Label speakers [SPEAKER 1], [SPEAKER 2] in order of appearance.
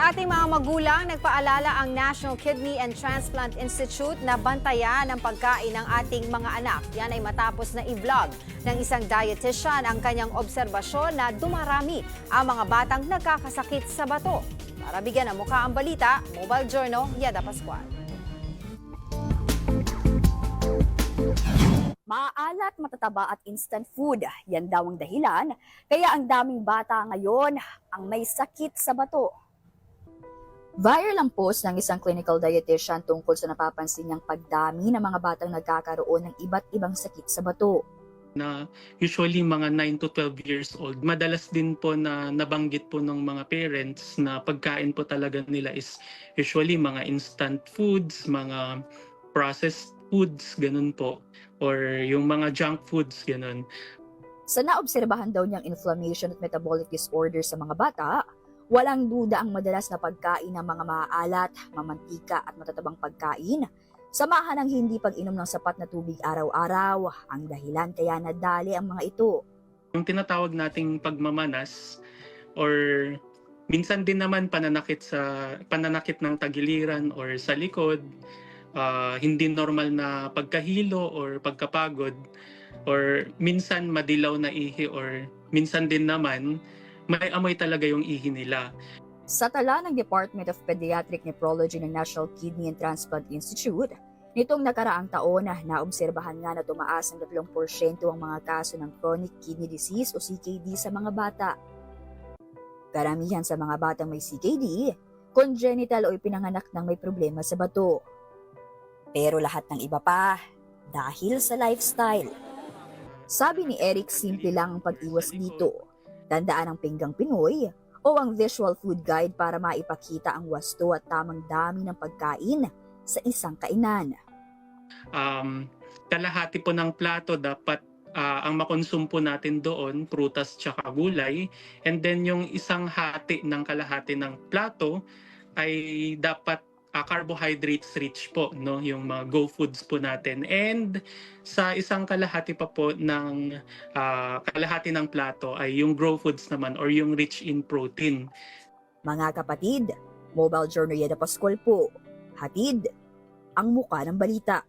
[SPEAKER 1] Ating mga magulang, nagpaalala ang National Kidney and Transplant Institute na bantayan ang pagkain ng ating mga anak. Yan ay matapos na i-vlog ng isang dietitian ang kanyang obserbasyon na dumarami ang mga batang nagkakasakit sa bato. Para bigyan ng mukha ang balita, Mobile Journal, Yeda Pascual.
[SPEAKER 2] Maalat, matataba at instant food. Yan daw ang dahilan. Kaya ang daming bata ngayon ang may sakit sa bato. Viral ang post ng isang clinical dietitian tungkol sa napapansin niyang pagdami ng mga batang nagkakaroon ng iba't ibang sakit sa bato.
[SPEAKER 3] na usually mga 9 to 12 years old. Madalas din po na nabanggit po ng mga parents na pagkain po talaga nila is usually mga instant foods, mga processed foods, ganun po. Or yung mga junk foods, ganun.
[SPEAKER 2] Sa naobserbahan daw niyang inflammation at metabolic disorder sa mga bata, walang duda ang madalas na pagkain ng mga maaalat, mamantika at matatabang pagkain. Samahan ng hindi pag-inom ng sapat na tubig araw-araw ang dahilan kaya nadali ang mga ito.
[SPEAKER 3] Yung tinatawag nating pagmamanas or minsan din naman pananakit sa pananakit ng tagiliran or sa likod, ah, hindi normal na pagkahilo or pagkapagod or minsan madilaw na ihi or minsan din naman may amoy talaga yung ihi nila.
[SPEAKER 2] Sa tala ng Department of Pediatric Nephrology ng National Kidney and Transplant Institute, nitong nakaraang taon na naobserbahan nga na tumaas ng 3% ang mga kaso ng chronic kidney disease o CKD sa mga bata. Karamihan sa mga batang may CKD, congenital o ipinanganak ng may problema sa bato. Pero lahat ng iba pa, dahil sa lifestyle. Sabi ni Eric, simple lang ang pag-iwas dito. Tandaan ang pinggang Pinoy o ang visual food guide para maipakita ang wasto at tamang dami ng pagkain sa isang kainan.
[SPEAKER 3] um, kalahati po ng plato dapat ah, ang makonsum po natin doon, prutas tsaka gulay. And then yung isang hati ng kalahati ng plato ay dapat ah, carbohydrates rich po, no? yung mga go foods po natin. And sa isang kalahati pa po ng ah, kalahati ng plato ay yung grow foods naman or yung rich in protein.
[SPEAKER 2] Mga kapatid, Mobile Journal Yeda Pascual po. Hatid ang muka ng balita.